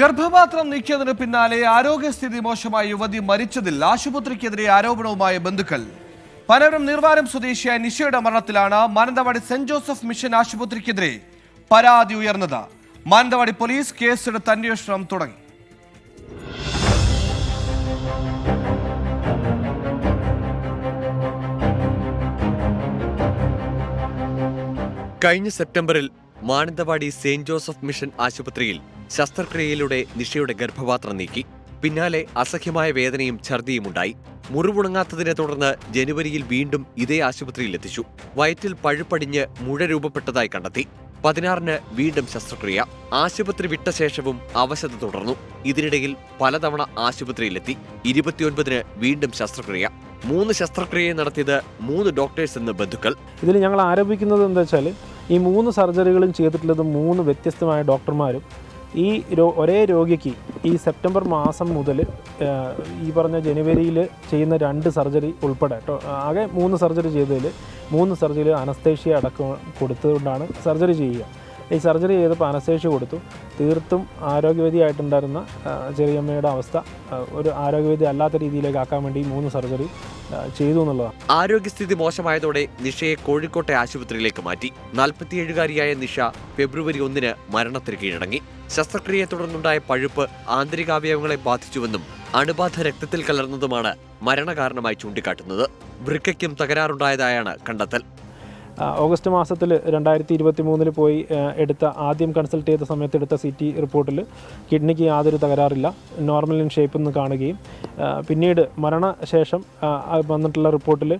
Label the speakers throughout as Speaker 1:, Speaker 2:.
Speaker 1: ഗർഭപാത്രം നീക്കിയതിന് പിന്നാലെ ആരോഗ്യസ്ഥിതി മോശമായ യുവതി മരിച്ചതിൽ ആശുപത്രിക്കെതിരെ ആരോപണവുമായ ബന്ധുക്കൾ. പനവരം നിർവാരം സ്വദേശിയായ നിഷയുടെ മരണത്തിലാണ് മാനന്തവാടി സെന്റ് ജോസഫ് മിഷൻ ആശുപത്രിക്കെതിരെ പരാതി ഉയർന്നത്. മാനന്തവാടി പോലീസ് കേസെടുത്ത് അന്വേഷണം തുടങ്ങി.
Speaker 2: കഴിഞ്ഞ സെപ്റ്റംബറിൽ മാനന്തവാടി സെയിന്റ് ജോസഫ് മിഷൻ ആശുപത്രിയിൽ ശസ്ത്രക്രിയയിലൂടെ നിഷയുടെ ഗർഭപാത്രം നീക്കി പിന്നാലെ അസഹ്യമായ വേദനയും ഛർദിയും ഉണ്ടായി. മുറിവുണങ്ങാത്തതിനെ തുടർന്ന് ജനുവരിയിൽ വീണ്ടും ഇതേ ആശുപത്രിയിൽ എത്തിച്ചു. വയറ്റിൽ പഴുപ്പടിഞ്ഞ് മുഴ രൂപപ്പെട്ടതായി കണ്ടെത്തി. പതിനാറിന് വീണ്ടും ശസ്ത്രക്രിയ. ആശുപത്രി വിട്ട ശേഷവും അവശത തുടർന്നു. ഇതിനിടയിൽ പലതവണ ആശുപത്രിയിലെത്തി. ഇരുപത്തിയൊൻപതിന് വീണ്ടും ശസ്ത്രക്രിയ. മൂന്ന് ശസ്ത്രക്രിയ നടത്തിയത് മൂന്ന് ഡോക്ടേഴ്സ് എന്ന ബന്ധുക്കൾ.
Speaker 3: ഇതിൽ ഞങ്ങൾ ആരോപിക്കുന്നത് എന്താ വെച്ചാൽ ഈ മൂന്ന് സർജറികളും ചെയ്തിട്ടുള്ളത് മൂന്ന് വ്യത്യസ്തമായ ഡോക്ടർമാരും ഈ രോ ഒരേ രോഗിക്ക് ഈ സെപ്റ്റംബർ മാസം മുതൽ ഈ പറഞ്ഞ ജനുവരിയിൽ ചെയ്യുന്ന രണ്ട് സർജറി ഉൾപ്പെടെ ആകെ മൂന്ന് സർജറി ചെയ്തതിൽ മൂന്ന് സർജറി അനസ്തേഷ്യ അടക്കം കൊടുത്തുകൊണ്ടാണ് സർജറി ചെയ്യുക. ഈ സർജറി ചെയ്തപ്പോൾ പാനശേഷി കൊടുത്തു. തീർത്തും ആരോഗ്യവതിയായിട്ടുണ്ടായിരുന്ന ചെറിയമ്മയുടെ അവസ്ഥ ഒരു ആരോഗ്യവതി അല്ലാത്ത രീതിയിലേക്ക് ആക്കാൻ വേണ്ടി മൂന്ന് സർജറി ചെയ്തു എന്നുള്ളതാണ്.
Speaker 2: ആരോഗ്യസ്ഥിതി മോശമായതോടെ നിഷയെ കോഴിക്കോട്ടെ ആശുപത്രിയിലേക്ക് മാറ്റി. നാൽപ്പത്തിയേഴുകാരിയായ നിഷ ഫെബ്രുവരി ഒന്നിന് മരണത്തിന് കീഴടങ്ങി. ശസ്ത്രക്രിയയെ തുടർന്നുണ്ടായ പഴുപ്പ് ആന്തരികാവയവങ്ങളെ ബാധിച്ചുവെന്നും അണുബാധ രക്തത്തിൽ കലർന്നതുമാണ് മരണകാരണമായി ചൂണ്ടിക്കാട്ടുന്നത്. വൃക്കയ്ക്കും തകരാറുണ്ടായതായാണ് കണ്ടെത്തൽ.
Speaker 3: ഓഗസ്റ്റ് മാസത്തിൽ രണ്ടായിരത്തി ഇരുപത്തി മൂന്നിൽ പോയി എടുത്ത ആദ്യം കൺസൾട്ട് ചെയ്ത സമയത്ത് എടുത്ത സി ടി റിപ്പോർട്ടിൽ കിഡ്നിക്ക് യാതൊരു തകരാറില്ല. നോർമൽ ഇൻ ഷേപ്പ് എന്ന് കാണുകയും പിന്നീട് മരണശേഷം വന്നിട്ടുള്ള റിപ്പോർട്ടിൽ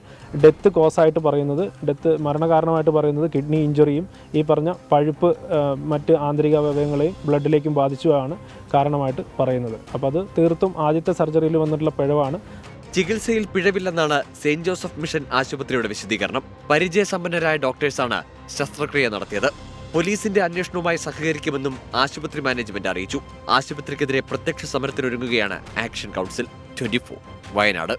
Speaker 3: ഡെത്ത് കോസായിട്ട് പറയുന്നത് ഡെത്ത് മരണകാരണമായിട്ട് പറയുന്നത് കിഡ്നി ഇഞ്ചുറിയും ഈ പറഞ്ഞ പഴുപ്പ് മറ്റ് ആന്തരിക അവയവങ്ങളെയും ബ്ലഡിലേക്കും ബാധിച്ചുമാണ് കാരണമായിട്ട് പറയുന്നത്. അപ്പോൾ അത് തീർത്തും ആദ്യത്തെ സർജറിയിൽ വന്നിട്ടുള്ള പിഴവാണ്.
Speaker 2: ചികിത്സയിൽ പിഴവില്ലെന്നാണ് സെയിന്റ് ജോസഫ് മിഷൻ ആശുപത്രിയുടെ വിശദീകരണം. പരിചയസമ്പന്നരായ ഡോക്ടേഴ്സാണ് ശസ്ത്രക്രിയ നടത്തിയത്. പോലീസിന്റെ അന്വേഷണവുമായി സഹകരിക്കുമെന്നും ആശുപത്രി മാനേജ്മെന്റ് അറിയിച്ചു. ആശുപത്രിക്കെതിരെ പ്രത്യക്ഷ സമരത്തിനൊരുങ്ങുകയാണ് ആക്ഷൻ കൗൺസിൽ. ട്വന്റി വയനാട്.